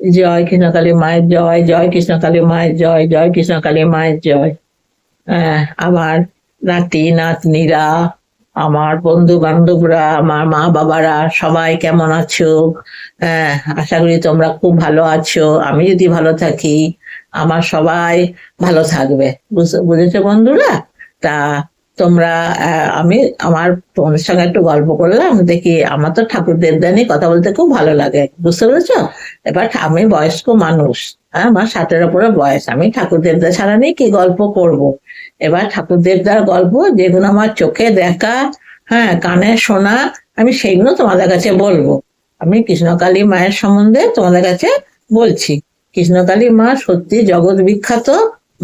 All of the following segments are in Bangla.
জয় কৃষ্ণকালী মায়ের জয় জয় কৃষ্ণকালী মায়ের জয় জয় কৃষ্ণকালী মায়ের জয়। আহ, আমার নাতি নাতনিরা আমার বন্ধু বান্ধবরা আমার মা বাবারা সবাই কেমন আছো? হ্যাঁ আশা করি তোমরা খুব ভালো আছো আমি যদি ভালো থাকি আমার সবাই ভালো থাকবে। বুঝ- বুঝেছ বন্ধুরা? তা তোমরা আমি আমার তোমাদের সঙ্গে একটু গল্প করলাম, দেখি আমার তো ঠাকুর দেবদানি কথা বলতে খুব ভালো লাগে, বুঝতে পেরেছ? এবার আমি বয়স্ক মানুষ হ্যাঁ আমার ষাটের উপরে বয়স, আমি ঠাকুর দেবদা ছাড়া নেই কি গল্প করব। এবার ঠাকুর দেবদার গল্প, যেগুলো আমার চোখে দেখা হ্যাঁ কানে শোনা, আমি সেইগুলো তোমাদের কাছে বলব। আমি কৃষ্ণকালী মায়ের সম্বন্ধে তোমাদের কাছে বলছি। কৃষ্ণকালী মা সত্যি জগৎ বিখ্যাত,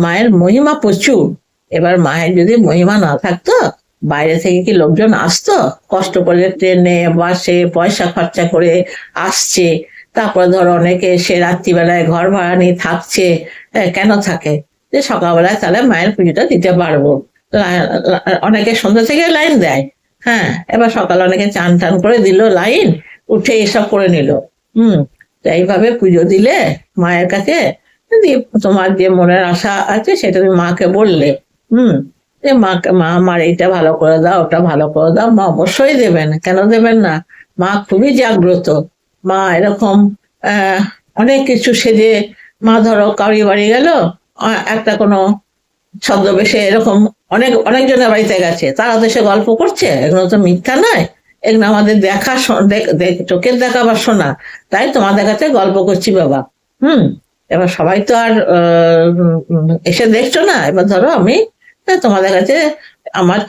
মায়ের মহিমা প্রচুর। এবার মায়ের যদি মহিমা না থাকতো, বাইরে থেকে কি লোকজন আসতো? কষ্ট করে ট্রেনে, বাসে পয়সা খরচা করে আসছে। তারপরে ধরো অনেকে সে রাত্রিবেলায় ঘর ভাড়া নিয়ে থাকছে। কেন থাকে? যে সকালবেলায় তাহলে মায়ের পুজোটা দিতে পারব। অনেকে সন্ধ্যা থেকে লাইন দেয়। হ্যাঁ এবার সকালে অনেকে চান টান করে দিল, লাইন, উঠে এসব করে নিল। হুম এইভাবে পুজো দিলে মায়ের কাছে তোমার যে মনের আশা আছে সেটা তুমি মাকে বললে। হুম। যে মাকে মা, আমার এইটা ভালো করে দাও, ওটা ভালো করে দাও, মা অবশ্যই দেবেন, কেন দেবেন না? মা খুবই জাগ্রত। মা এরকম অনেক কিছু সেজে, মা ধরো কাউরি বাড়ি গেল একটা কোনো ছদ্মবেশে এরকম অনেক, অনেকজনের বাড়িতে গেছে, তারা তো সে গল্প করছে, এগুলো তো মিথ্যা নয়, এগুলো আমাদের দেখা চোখের দেখা বা শোনা, তাই তোমাদের কাছে গল্প করছি বাবা, হুম। এবার সবাই তো আর এসে দেখছ না, এবার ধরো আমি তোমাদের কাছে আমার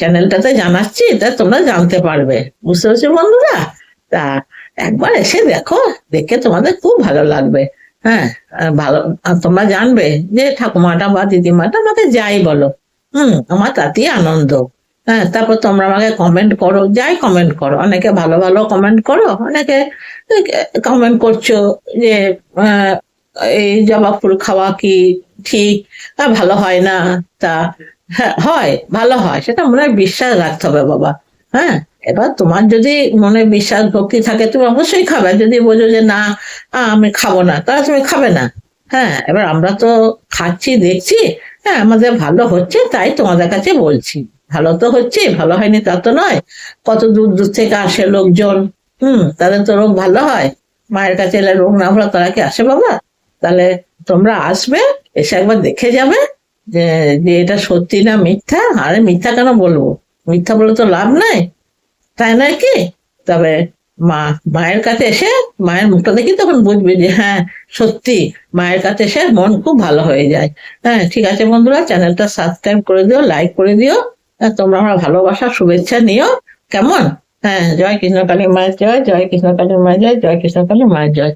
চ্যানেলটাতে জানাচ্ছি, তা তোমরা জানতে পারবে। বুঝতে পারছ বন্ধুরা? তা একবার এসে দেখো, দেখে তোমাদের খুব ভালো লাগবে। হ্যাঁ ভালো তোমরা জানবে যে ঠাকুমাটা বা দিদিমাটা আমাকে যাই বলো। হুম, আমার তাতেই আনন্দ। হ্যাঁ তারপর তোমরা আমাকে কমেন্ট করো, যাই কমেন্ট করো। অনেকে ভালো ভালো কমেন্ট করো, অনেকে কমেন্ট করছ যে এই জবা ফুল খাওয়া কি ঠিক? ভালো হয় না? তা হ্যাঁ হয়, ভালো হয়। সেটা মনে হয় বিশ্বাস রাখতে হবে বাবা। হ্যাঁ এবার তোমার যদি মনে বিশ্বাস ভক্তি থাকে, তুমি অবশ্যই খাবে। যদি বোঝো যে না আমি খাব না, তাহলে তুমি খাবে না। হ্যাঁ এবার আমরা তো খাচ্ছি, দেখছি। হ্যাঁ আমাদের ভালো হচ্ছে, তাই তোমাদের কাছে বলছি। ভালো তো হচ্ছে, ভালো হয়নি তা তো নয়। কত দূর দূর থেকে আসে লোকজন। হুম, তাদের তো রোগ ভালো হয়। মায়ের কাছে এলে রোগ না হলে তারা কি আসে বাবা? তাহলে তোমরা আসবে এসে একবার দেখে যাবে যে যে এটা সত্যি না মিথ্যা। আরে মিথ্যা কেন বলব? মিথ্যা বলে তো লাভ নাই। তাই নয় কি? তবে মা মায়ের কাছে এসে মায়ের মুখটা দেখি তখন বুঝবে যে হ্যাঁ সত্যি মায়ের কাছে এসে মন খুব ভালো হয়ে যায়। হ্যাঁ ঠিক আছে বন্ধুরা চ্যানেলটা সাবস্ক্রাইব করে দিও লাইক করে দিও। হ্যাঁ, তোমরা আমার ভালোবাসা শুভেচ্ছা নিও। কেমন? হ্যাঁ জয় কৃষ্ণকালী মায়ের জয় জয় কৃষ্ণকালী মায়ের জয় জয় কৃষ্ণকালী মায়ের জয়।